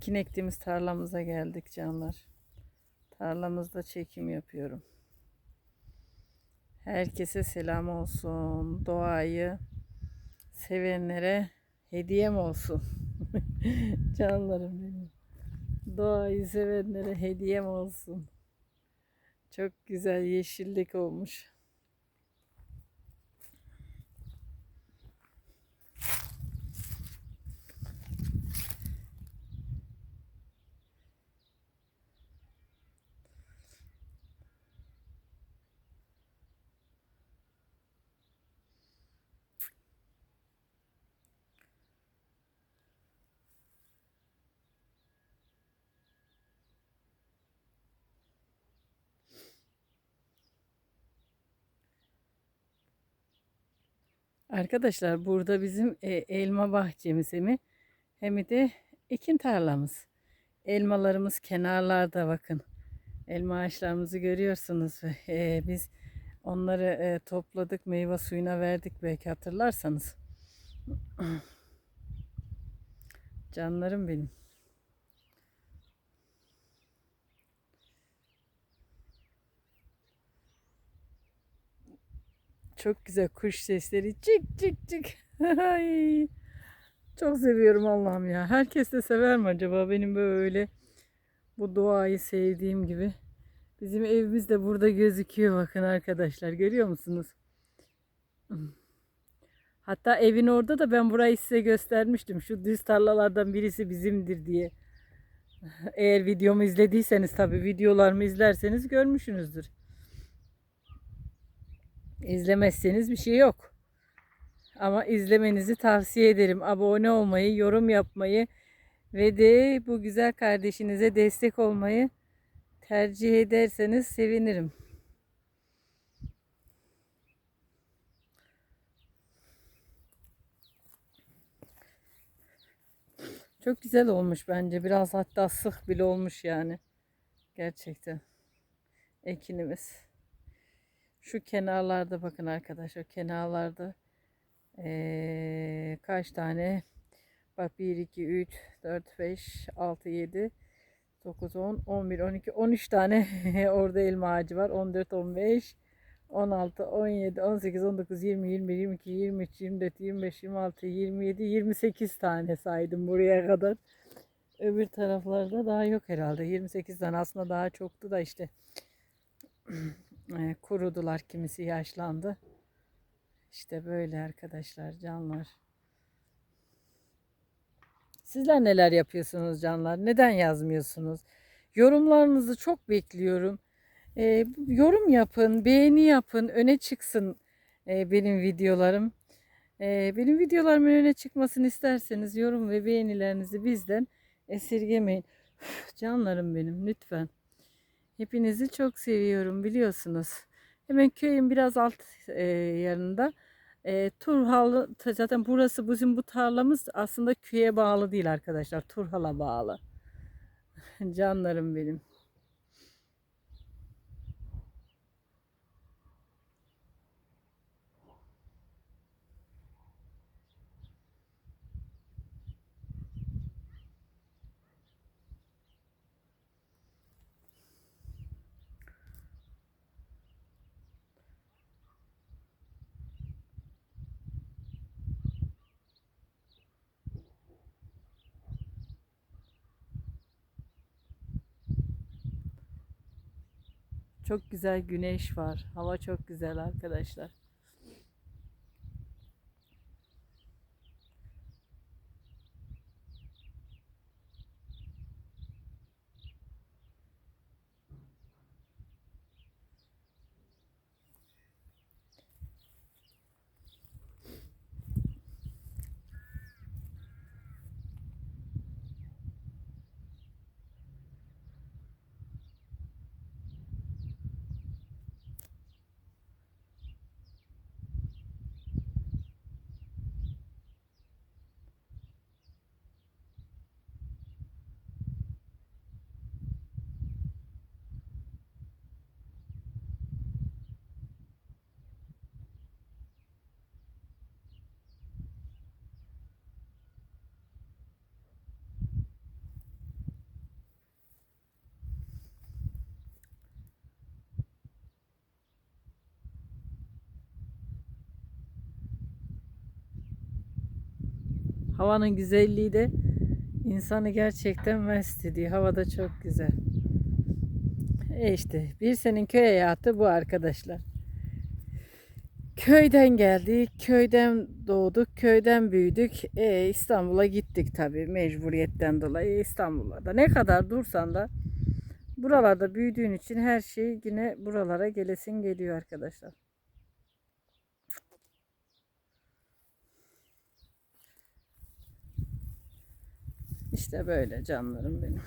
Ekin ektiğimiz tarlamıza geldik canlar. Tarlamızda çekim yapıyorum. Herkese selam olsun. Doğayı sevenlere hediyem olsun. Canlarım benim. Doğayı sevenlere hediyem olsun. Çok güzel yeşillik olmuş. Arkadaşlar burada bizim e, elma bahçemiz hem hem de ekin tarlamız. Elmalarımız kenarlarda bakın. Elma ağaçlarımızı görüyorsunuz. E, biz onları e, topladık meyve suyuna verdik belki hatırlarsanız. Canlarım benim. Çok güzel kuş sesleri. Çık çık. Ay, Çok seviyorum Allah'ım ya. Herkes de sever mi acaba benim böyle bu doğayı sevdiğim gibi. Bizim evimiz de burada gözüküyor bakın arkadaşlar. Görüyor musunuz? Hatta evin orada da ben burayı size göstermiştim. Şu düz tarlalardan birisi bizimdir diye. Eğer videomu izlediyseniz tabii videolarımı izlerseniz görmüşsünüzdür. İzlemezseniz bir şey yok. Ama izlemenizi tavsiye ederim. Abone olmayı, yorum yapmayı ve de bu güzel kardeşinize destek olmayı tercih ederseniz sevinirim. Çok güzel olmuş bence. Biraz hatta sık bile olmuş yani. Gerçekten. Ekinimiz. Şu kenarlarda bakın arkadaşlar. Kenarlarda ee, kaç tane? Bak 1, 2, 3, 4, 5, 6, 7, 9, 10, 11, 12, 13 tane orada elma ağacı var. 14, 15, 16, 17, 18, 19, 20, 21, 22, 23, 24, 25, 26, 27, 28 tane saydım buraya kadar. Öbür taraflarda daha yok herhalde. 28 tane aslında daha çoktu da işte e, kurudular. Kimisi yaşlandı. İşte böyle arkadaşlar canlar. Sizler neler yapıyorsunuz canlar? Neden yazmıyorsunuz? Yorumlarınızı çok bekliyorum. E, yorum yapın, beğeni yapın, öne çıksın e, benim videolarım. E, benim videolarımın öne çıkmasını isterseniz yorum ve beğenilerinizi bizden esirgemeyin. Üf, canlarım benim lütfen. Hepinizi çok seviyorum biliyorsunuz. Hemen köyün biraz alt e, yanında. E, Turhal zaten burası bizim bu tarlamız aslında köye bağlı değil arkadaşlar. Turhal'a bağlı. Canlarım benim. Çok güzel güneş var. Hava çok güzel arkadaşlar. Havanın güzelliği de insanı gerçekten mest ediyor. Hava da çok güzel. E işte bir senin köy hayatı bu arkadaşlar. Köyden geldik, köyden doğduk, köyden büyüdük. E, İstanbul'a gittik tabii mecburiyetten dolayı İstanbul'a da. Ne kadar dursan da buralarda büyüdüğün için her şey yine buralara gelesin geliyor arkadaşlar. İşte böyle canlarım benim.